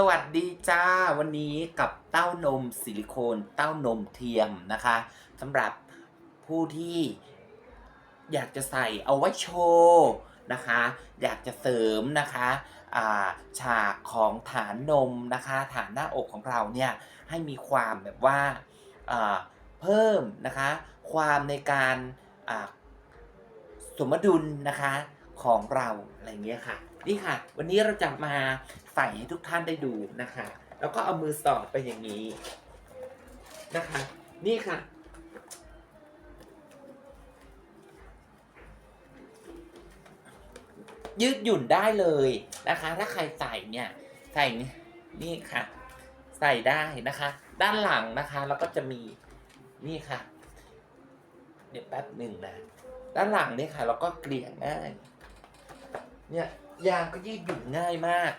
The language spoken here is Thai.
สวัสดีจ้า วันนี้กับเต้านมซิลิโคน เต้านมเทียมนะคะสำหรับผู้ที่อยากจะใส่เอาไว้โชว์นะคะ อยากจะเสริมนะคะอ่าฉากของฐานนมนะคะ ฐานหน้าอกของเราเนี่ยให้มีความแบบว่าาเพิ่มนะคะ ความในการาสมดุลนะคะของเราอะไรเงี้ยค่ะ นี่ค่ะ วันนี้เราจะมา ใส่ให้ทุกท่านได้ดูนะคะ แล้วก็เอามือสอดไปอย่างนี้นะคะ นี่ค่ะ ยืดหยุ่นได้เลยนะคะ ถ้าใครใส่เนี่ยใส่นี่ค่ะ ใส่ได้นะคะ ด้านหลังนะคะแล้วก็จะมีนี่ค่ะเดี๋ยวแป๊บหนึ่งนะ ด้านหลังเนี่ยค่ะ เราก็เกลี่ยง่าย เนี่ยยางก็ยืดหยุ่นง่ายมาก